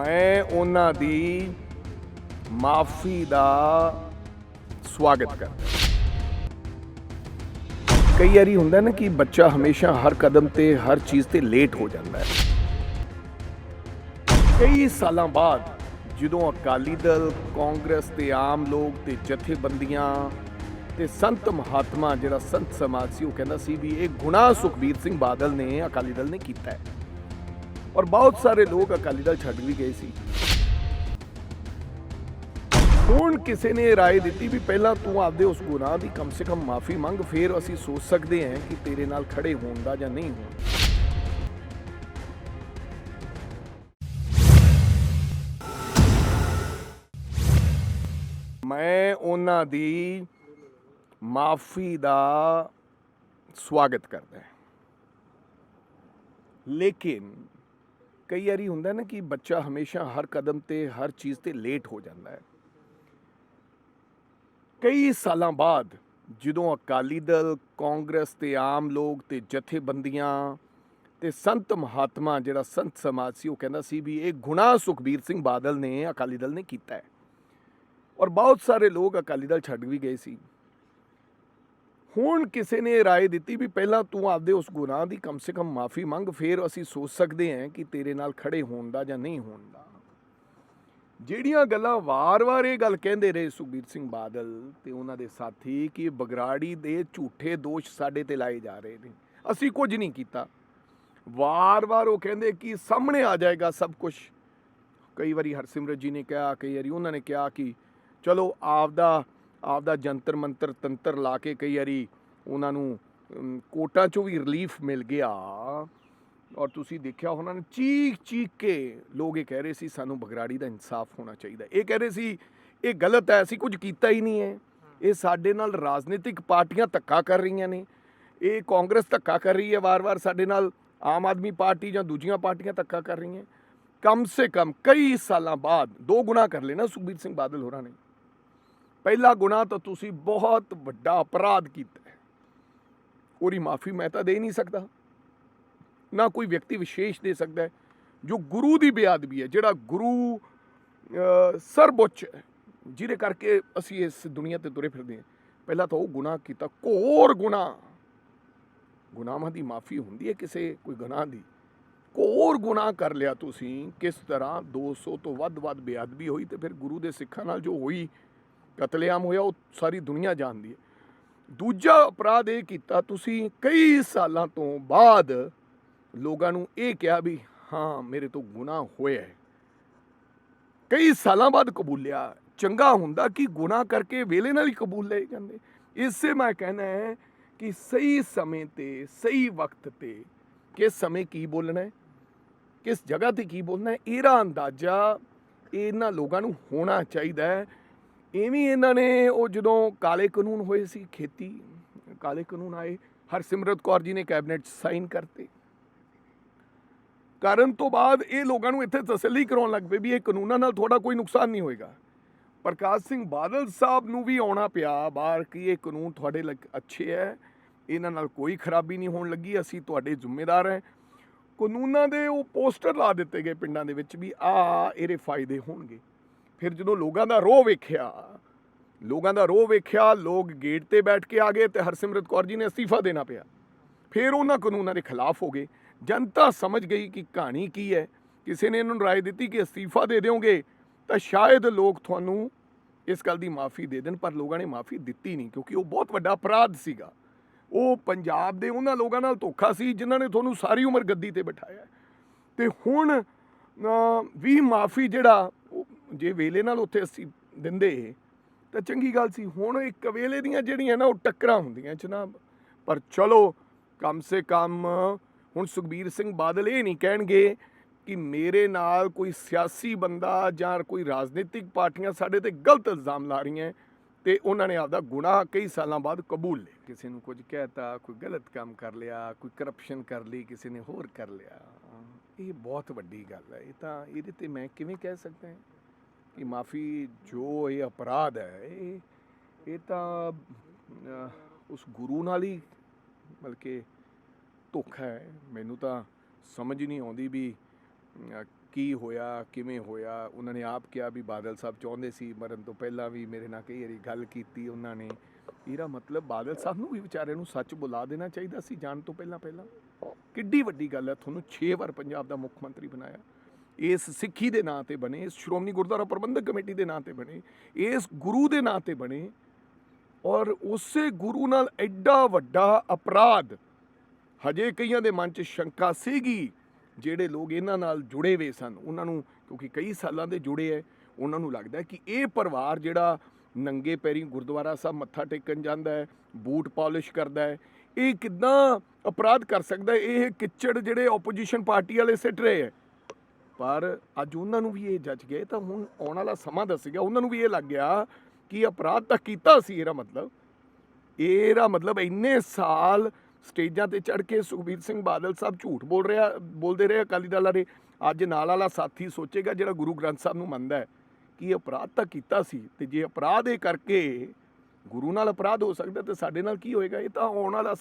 ਮੈਂ ਉਹਨਾਂ ਦੀ ਮਾਫੀ ਦਾ ਸਵਾਗਤ ਕਰਦਾ ਕਈ ਵਾਰੀ ਹੁੰਦਾ ਨਾ ਕਿ ਬੱਚਾ ਹਮੇਸ਼ਾ ਹਰ ਕਦਮ ਤੇ, ਹਰ ਚੀਜ਼ ਤੇ ਲੇਟ ਹੋ ਜਾਂਦਾ ਹੈ। ਕਈ ਸਾਲਾਂ ਬਾਅਦ ਜਦੋਂ ਅਕਾਲੀ ਦਲ, ਕਾਂਗਰਸ ਤੇ ਆਮ ਲੋਕ ਤੇ ਜਥੇਬੰਦੀਆਂ ਤੇ ਸੰਤ ਮਹਾਤਮਾ ਜਿਹੜਾ ਸੰਤ ਸਮਾਜ ਸੀ, ਉਹ ਕਹਿੰਦਾ ਸੀ ਵੀ ਇਹ ਗੁਨਾਹ ਸੁਖਬੀਰ ਸਿੰਘ ਬਾਦਲ ਨੇ, ਅਕਾਲੀ ਦਲ ਨੇ ਕੀਤਾ ਹੈ। ਔਰ ਬਹੁਤ ਸਾਰੇ ਲੋਕ ਅਕਾਲੀ ਦਲ ਛੱਡ ਵੀ ਗਏ ਸੀ ਹੁਣ ਕਿਸੇ ਨੇ رائے ਦਿੱਤੀ ਵੀ ਪਹਿਲਾਂ ਤੂੰ ਆਪਦੇ ਉਸ ਗੁਨਾਹ ਦੀ ਕਮ ਸੇ ਕਮ ਮਾਫੀ ਮੰਗ ਫਿਰ ਅਸੀਂ ਸੋਚ ਸਕਦੇ ਹਾਂ ਕਿ ਤੇਰੇ ਨਾਲ ਖੜੇ ਹੋਣ ਦਾ ਜਾਂ ਨਹੀਂ ਹੋਣ ਦਾ। ਮੈਂ ਉਹਨਾਂ ਦੀ ਮਾਫੀ ਦਾ ਸਵਾਗਤ ਕਰਦਾ ਹਾਂ। ਲੇਕਿਨ ਕਈ ਵਾਰੀ ਹੁੰਦਾ ਨਾ ਕਿ ਬੱਚਾ ਹਮੇਸ਼ਾ ਹਰ ਕਦਮ ਤੇ, ਹਰ ਚੀਜ਼ ਤੇ ਲੇਟ ਹੋ ਜਾਂਦਾ ਹੈ। ਕਈ ਸਾਲਾਂ ਬਾਅਦ ਜਦੋਂ ਅਕਾਲੀ ਦਲ, ਕਾਂਗਰਸ ਤੇ ਆਮ ਲੋਕ ਤੇ ਜਥੇਬੰਦੀਆਂ ਤੇ ਸੰਤ ਮਹਾਤਮਾ ਜਿਹੜਾ ਸੰਤ ਸਮਾਜ ਸੀ, ਉਹ ਕਹਿੰਦਾ ਸੀ ਵੀ ਇਹ ਗੁਨਾਹ ਸੁਖਬੀਰ ਸਿੰਘ ਬਾਦਲ ਨੇ, ਅਕਾਲੀ ਦਲ ਨੇ ਕੀਤਾ ਹੈ। ਔਰ ਬਹੁਤ ਸਾਰੇ ਲੋਕ ਅਕਾਲੀ ਦਲ ਛੱਡ ਵੀ ਗਏ ਸੀ। ਹੁਣ ਕਿਸੇ ਨੇ رائے ਦਿੱਤੀ ਵੀ ਪਹਿਲਾਂ ਤੂੰ ਆਪਦੇ ਉਸ ਗੁਨਾਹ ਦੀ ਕਮ ਸੇ ਕਮ ਮਾਫੀ ਮੰਗ ਫਿਰ ਅਸੀਂ ਸੋਚ ਸਕਦੇ ਹਾਂ ਕਿ ਤੇਰੇ ਨਾਲ ਖੜੇ ਹੋਣ ਦਾ ਜਾਂ ਨਹੀਂ ਹੋਣ ਦਾ ਜਿਹੜੀਆਂ ਗੱਲਾਂ ਵਾਰ-ਵਾਰ ਇਹ ਗੱਲ ਕਹਿੰਦੇ ਰਹੇ ਸੁਖਬੀਰ ਸਿੰਘ ਬਾਦਲ ਤੇ ਉਹਨਾਂ ਦੇ ਸਾਥੀ ਕਿ ਬਗਰਾੜੀ ਦੇ ਝੂਠੇ ਦੋਸ਼ ਸਾਡੇ ਤੇ ਲਾਏ ਜਾ ਰਹੇ ਨੇ ਅਸੀਂ ਕੁਝ ਨਹੀਂ ਕੀਤਾ ਵਾਰ-ਵਾਰ ਉਹ ਕਹਿੰਦੇ ਕਿ ਸਾਹਮਣੇ ਆ ਜਾਏਗਾ ਸਭ ਕੁਝ ਕਈ ਵਾਰੀ ਹਰਸਿਮਰਤ ਜੀ ਨੇ ਕਿਹਾ ਕਈ ਵਾਰੀ ਉਹਨਾਂ ਨੇ ਕਿਹਾ ਕਿ ਚਲੋ ਆਪਦਾ ਆਪਦਾ ਜੰਤਰ ਮੰਤਰ ਤੰਤਰ ਲਾ ਕੇ ਕਈ ਵਾਰੀ ਉਹਨਾਂ ਨੂੰ ਕੋਟਾਂ ਚੋਂ ਵੀ ਰਿਲੀਫ ਮਿਲ ਗਿਆ। ਔਰ ਤੁਸੀਂ ਦੇਖਿਆ ਉਹਨਾਂ ਨੇ ਚੀਖ ਚੀਖ ਕੇ ਲੋਕ ਇਹ ਕਹਿ ਰਹੇ ਸੀ, ਸਾਨੂੰ ਬਗਰਾੜੀ ਦਾ ਇਨਸਾਫ ਹੋਣਾ ਚਾਹੀਦਾ ਇਹ ਕਹਿ ਰਹੇ ਸੀ, ਇਹ ਗਲਤ ਹੈ, ਅਸੀਂ ਕੁਝ ਕੀਤਾ ਹੀ ਨਹੀਂ ਹੈ। ਇਹ ਸਾਡੇ ਨਾਲ ਰਾਜਨੀਤਿਕ ਪਾਰਟੀਆਂ ਧੱਕਾ ਕਰ ਰਹੀਆਂ ਨੇ। ਇਹ ਕਾਂਗਰਸ ਧੱਕਾ ਕਰ ਰਹੀ ਹੈ, ਵਾਰ-ਵਾਰ ਸਾਡੇ ਨਾਲ ਆਮ ਆਦਮੀ ਪਾਰਟੀ ਜਾਂ ਦੂਜੀਆਂ ਪਾਰਟੀਆਂ ਧੱਕਾ ਕਰ ਰਹੀਆਂ। ਕਮ ਸੇ ਕਮ ਕਈ ਸਾਲਾਂ ਬਾਅਦ ਦੋ ਗੁਣਾ ਕਰ ਲੈਣਾ ਸੁਖਬੀਰ ਸਿੰਘ ਬਾਦਲ ਹੋਰਾਂ ਨੇ। ਪਹਿਲਾ ਗੁਨਾਹ ਤਾਂ ਤੁਸੀਂ ਬਹੁਤ ਵੱਡਾ ਅਪਰਾਧ ਕੀਤਾ ਹੈ। ਉਹਦੀ ਮਾਫੀ ਮੈਂ ਤਾਂ ਦੇ ਨਹੀਂ ਸਕਦਾ। ਨਾ ਕੋਈ ਵਿਅਕਤੀ ਵਿਸ਼ੇਸ਼ ਦੇ ਸਕਦਾ ਹੈ ਜੋ ਗੁਰੂ ਦੀ ਬੇਅਦਬੀ ਹੈ ਜਿਹੜਾ ਗੁਰੂ ਅਹ, ਜਿਹਦੇ ਕਰਕੇ ਅਸੀਂ ਇਸ ਦੁਨੀਆ ਤੇ ਤੁਰੇ ਫਿਰਦੇ ਹਾਂ। ਪਹਿਲਾਂ ਤਾਂ ਉਹ ਗੁਨਾਹ ਕੀਤਾ ਘੋਰ ਗੁਨਾਹ। ਗੁਨਾਹਾਂ ਦੀ ਮਾਫੀ ਹੁੰਦੀ ਹੈ ਕਿਸੇ ਕੋਈ ਗੁਨਾਹ ਦੀ। ਘੋਰ ਗੁਨਾਹ ਕਰ ਲਿਆ ਤੁਸੀਂ ਕਿਸ ਤਰ੍ਹਾਂ 200 ਤੋਂ ਵੱਧ ਵੱਧ ਬੇਅਦਬੀ ਹੋਈ ਤੇ ਫਿਰ ਗੁਰੂ ਦੇ ਸਿੱਖਾਂ ਨਾਲ ਜੋ ਹੋਈ ਕਤਲੇਆਮ ਹੋਇਆ, ਉਹ ਸਾਰੀ ਦੁਨੀਆ ਜਾਣਦੀ ਹੈ। ਦੂਜਾ ਅਪਰਾਧ ਇਹ ਕੀਤਾ, ਤੁਸੀਂ ਕਈ ਸਾਲਾਂ ਤੋਂ ਬਾਅਦ ਲੋਕਾਂ ਨੂੰ ਇਹ ਕਿਹਾ ਵੀ, ਹਾਂ, ਮੇਰੇ ਤੋਂ ਗੁਨਾਹ ਹੋਇਆ ਹੈ। ਕਈ ਸਾਲਾਂ ਬਾਅਦ ਕਬੂਲਿਆ, ਚੰਗਾ ਹੁੰਦਾ ਕਿ ਗੁਨਾਹ ਕਰਕੇ ਵੇਲੇ ਨਾਲ ਹੀ ਕਬੂਲ ਲਏ ਜਾਂਦੇ। ਇਸੇ ਮੈਂ ਕਹਿਣਾ ਹੈ ਕਿ ਸਹੀ ਸਮੇਂ ਤੇ, ਸਹੀ ਵਕਤ ਤੇ ਕਿਸ ਸਮੇਂ ਕੀ ਬੋਲਣਾ ਹੈ, ਕਿਸ ਜਗ੍ਹਾ ਤੇ ਕੀ ਬੋਲਣਾ ਹੈ, ਇਹਦਾ ਅੰਦਾਜ਼ਾ ਇਹਨਾਂ ਲੋਕਾਂ ਨੂੰ ਹੋਣਾ ਚਾਹੀਦਾ ਹੈ ਇਵੇਂ ਇਹਨਾਂ ਨੇ ਉਹ ਜਦੋਂ ਕਾਲੇ ਕਾਨੂੰਨ ਹੋਏ ਸੀ, ਖੇਤੀ, ਕਾਲੇ ਕਾਨੂੰਨ ਆਏ, ਹਰਸਿਮਰਤ ਕੌਰ ਜੀ ਨੇ ਕੈਬਨਿਟ ਸਾਈਨ ਕਰਤੇ। ਕਰਨ ਤੋਂ ਬਾਅਦ ਇਹ ਲੋਕਾਂ ਨੂੰ ਇੱਥੇ ਤਸੱਲੀ ਕਰਾਉਣ ਲੱਗ ਪਏ ਵੀ ਇਹ ਕਾਨੂੰਨਾਂ ਨਾਲ ਤੁਹਾਡਾ ਕੋਈ ਨੁਕਸਾਨ ਨਹੀਂ ਹੋਏਗਾ। ਪ੍ਰਕਾਸ਼ ਸਿੰਘ ਬਾਦਲ ਸਾਹਿਬ ਨੂੰ ਵੀ ਆਉਣਾ ਪਿਆ ਬਾਹਰ ਕਿ ਇਹ ਕਾਨੂੰਨ ਤੁਹਾਡੇ ਲਈ ਅੱਛੇ ਹੈ ਇਹਨਾਂ ਨਾਲ ਕੋਈ ਖਰਾਬੀ ਨਹੀਂ ਹੋਣ ਲੱਗੀ, ਅਸੀਂ ਤੁਹਾਡੇ ਜ਼ਿੰਮੇਦਾਰ ਹਾਂ ਕਾਨੂੰਨਾਂ ਦੇ ਉਹ ਪੋਸਟਰ ਲਾ ਦਿੱਤੇ ਗਏ ਪਿੰਡਾਂ ਦੇ ਵਿੱਚ ਵੀ ਆ ਇਹਦੇ ਫਾਇਦੇ ਹੋਣਗੇ। ਫਿਰ ਜਦੋਂ ਲੋਕਾਂ ਦਾ ਰੋਹ ਵੇਖਿਆ, ਲੋਕਾਂ ਦਾ ਰੋਹ ਵੇਖਿਆ, ਲੋਕ ਗੇਟ ਤੇ ਬੈਠ ਕੇ ਆ ਗਏ ਤੇ ਹਰਸਿਮਰਤ ਕੌਰ ਜੀ ਨੇ ਅਸਤੀਫਾ ਦੇਣਾ ਪਿਆ। ਫਿਰ ਉਹਨਾਂ ਕਾਨੂੰਨਾਂ ਦੇ ਖਿਲਾਫ ਹੋ ਗਏ। ਜਨਤਾ ਸਮਝ ਗਈ ਕਿ ਕਹਾਣੀ ਕੀ ਹੈ। ਕਿਸੇ ਨੇ ਇਹਨਾਂ ਨੂੰ ਰਾਏ ਦਿੱਤੀ ਕਿ ਅਸਤੀਫਾ ਦੇ ਦਿਓਗੇ ਤਾਂ ਸ਼ਾਇਦ ਲੋਕ ਤੁਹਾਨੂੰ ਇਸ ਗੱਲ ਦੀ ਮਾਫੀ ਦੇ ਦੇਣ, ਪਰ ਲੋਕਾਂ ਨੇ ਮਾਫੀ ਦਿੱਤੀ ਨਹੀਂ ਕਿਉਂਕਿ ਉਹ ਬਹੁਤ ਵੱਡਾ ਅਪਰਾਧ ਸੀਗਾ। ਉਹ ਪੰਜਾਬ ਦੇ ਉਹਨਾਂ ਲੋਕਾਂ ਨਾਲ ਧੋਖਾ ਸੀ ਜਿਨ੍ਹਾਂ ਨੇ ਤੁਹਾਨੂੰ ਸਾਰੀ ਉਮਰ ਗੱਦੀ ਤੇ ਬਿਠਾਇਆ। ਹੈ। ਤੇ ਹੁਣ ਵੀ ਮਾਫੀ ਜਿਹੜਾ ਜੇ ਵੇਲੇ ਨਾਲ ਉੱਥੇ ਅਸੀਂ ਦਿੰਦੇ, ਤਾਂ ਚੰਗੀ ਗੱਲ ਸੀ। ਹੁਣ ਇੱਕ ਵੇਲੇ ਦੀਆਂ ਜਿਹੜੀਆਂ ਨਾ, ਉਹ ਟੱਕਰਾਂ ਹੁੰਦੀਆਂ ਜਨਾਬ ਪਰ ਚਲੋ, ਕਮ ਸੇ ਕਮ ਹੁਣ ਸੁਖਬੀਰ ਸਿੰਘ ਬਾਦਲ ਇਹ ਨਹੀਂ ਕਹਿਣਗੇ ਕਿ ਮੇਰੇ ਨਾਲ ਕੋਈ ਸਿਆਸੀ ਬੰਦਾ ਜਾਂ ਕੋਈ ਰਾਜਨੀਤਿਕ ਪਾਰਟੀਆਂ ਸਾਡੇ ਤੇ ਗਲਤ ਇਲਜ਼ਾਮ ਲਾ ਰਹੀਆਂ ਤੇ ਉਹਨਾਂ ਨੇ ਆਪਦਾ ਗੁਨਾਹ ਕਈ ਸਾਲਾਂ ਬਾਅਦ ਕਬੂਲ ਲਿਆ। ਕਿਸੇ ਨੂੰ ਕੁਝ ਕਹਿਤਾ, ਕੋਈ ਗਲਤ ਕੰਮ ਕਰ ਲਿਆ, ਕੋਈ ਕਰਪਸ਼ਨ ਕਰ ਲਈ, ਕਿਸੇ ਨੇ ਹੋਰ ਕਰ ਲਿਆ। ਇਹ ਬਹੁਤ ਵੱਡੀ ਗੱਲ ਹੈ ਇਹ ਤਾਂ ਇਹਦੇ ਤੇ ਮੈਂ ਕਿਵੇਂ ਕਹਿ ਸਕਦਾ ਹਾਂ ਕਿ ਮਾਫੀ ਜੋ ਇਹ ਅਪਰਾਧ ਹੈ, ਇਹ ਇਹ ਤਾਂ ਉਸ ਗੁਰੂ ਨਾਲ ਹੀ ਬਲਕਿ ਧੋਖਾ ਹੈ। ਮੈਨੂੰ ਤਾਂ ਸਮਝ ਨਹੀਂ ਆਉਂਦੀ ਵੀ ਕੀ ਹੋਇਆ, ਕਿਵੇਂ ਹੋਇਆ। ਉਹਨਾਂ ਨੇ ਆਪ ਕਿਹਾ ਵੀ ਬਾਦਲ ਸਾਹਿਬ ਚਾਹੁੰਦੇ ਸੀ, ਮਰਨ ਤੋਂ ਪਹਿਲਾਂ ਵੀ ਮੇਰੇ ਨਾਲ ਕਈ ਵਾਰੀ ਗੱਲ ਕੀਤੀ ਉਹਨਾਂ ਨੇ। ਇਹਦਾ ਮਤਲਬ ਬਾਦਲ ਸਾਹਿਬ ਨੂੰ ਵੀ ਵਿਚਾਰੇ ਨੂੰ ਸੱਚ ਬੁਲਾ ਦੇਣਾ ਚਾਹੀਦਾ ਸੀ, ਜਾਣ ਤੋਂ ਪਹਿਲਾਂ ਪਹਿਲਾਂ ਕਿੱਡੀ ਵੱਡੀ ਗੱਲ ਹੈ, ਤੁਹਾਨੂੰ 6 ਵਾਰ ਪੰਜਾਬ ਦਾ ਮੁੱਖ ਮੰਤਰੀ ਬਣਾਇਆ। ਇਸ ਸਿੱਖੀ ਦੇ ਨਾਂ ਤੇ ਬਣੇ, ਇਸ ਸ਼੍ਰੋਮਣੀ ਗੁਰਦੁਆਰਾ ਪ੍ਰਬੰਧਕ ਕਮੇਟੀ ਦੇ ਨਾਂ ਤੇ ਬਣੇ, ਇਸ ਗੁਰੂ ਦੇ ਨਾਂ ਤੇ ਬਣੇ ਔਰ ਉਸੇ ਗੁਰੂ ਨਾਲ ਐਡਾ ਵੱਡਾ ਅਪਰਾਧ ਹਜੇ ਕਈਆਂ ਦੇ ਮਨ 'ਚ ਸ਼ੰਕਾ ਸੀਗੀ, ਜਿਹੜੇ ਲੋਕ ਇਹਨਾਂ ਨਾਲ ਜੁੜੇ ਹੋਏ ਸਨ। ਉਹਨਾਂ ਨੂੰ ਕਿਉਂਕਿ ਕਈ ਸਾਲਾਂ ਦੇ ਜੁੜੇ ਐ, ਉਹਨਾਂ ਨੂੰ ਲੱਗਦਾ ਕਿ ਇਹ ਪਰਿਵਾਰ ਜਿਹੜਾ ਨੰਗੇ ਪੈਰੀ ਗੁਰਦੁਆਰਾ ਸਾਹਿਬ ਮੱਥਾ ਟੇਕਣ ਜਾਂਦਾ ਹੈ ਬੂਟ ਪਾਲਿਸ਼ ਕਰਦਾ ਹੈ ਇਹ ਕਿਦਾਂ ਅਪਰਾਧ ਕਰ ਸਕਦਾ ਇਹ ਕਿਚੜ ਜਿਹੜੇ ਆਪੋਜੀਸ਼ਨ ਪਾਰਟੀ ਵਾਲੇ ਸਿੱਟ ਰਹੇ ਹੈ ਪਰ ਅੱਜ ਉਹਨਾਂ ਨੂੰ ਵੀ ਇਹ ਜੱਜ ਗਏ ਤਾਂ ਹੁਣ ਆਉਣ ਵਾਲਾ ਸਮਾਂ ਦੱਸੇਗਾ। ਉਹਨਾਂ ਨੂੰ ਵੀ ਇਹ ਲੱਗ ਗਿਆ ਕਿ ਅਪਰਾਧ ਤਾਂ ਕੀਤਾ ਸੀ ਇਹਦਾ ਮਤਲਬ। ਇਹਦਾ ਮਤਲਬ ਇੰਨੇ ਸਾਲ ਸਟੇਜਾਂ ਤੇ ਚੜ ਕੇ ਸੁਖਬੀਰ ਸਿੰਘ ਬਾਦਲ ਸਾਹਿਬ ਝੂਠ ਬੋਲ ਰਿਹਾ, ਬੋਲਦੇ ਰਹੇ ਅਕਾਲੀ ਦਲ ਵਾਲੇ। ਅੱਜ ਨਾਲ ਵਾਲਾ ਸਾਥੀ ਸੋਚੇਗਾ ਜਿਹੜਾ ਗੁਰੂ ਗ੍ਰੰਥ ਸਾਹਿਬ ਨੂੰ ਮੰਨਦਾ ਹੈ ਕਿ ਅਪਰਾਧ ਤਾਂ ਕੀਤਾ ਸੀ ਤੇ ਜੇ ਅਪਰਾਧ ਇਹ ਕਰਕੇ ਗੁਰੂ ਨਾਲ ਅਪਰਾਧ ਹੋ ਸਕਦਾ ਤੇ ਸਾਡੇ ਨਾਲ ਕੀ ਹੋਏਗਾ? ਇਹ ਤਾਂ ਆਉਣ ਵਾਲਾ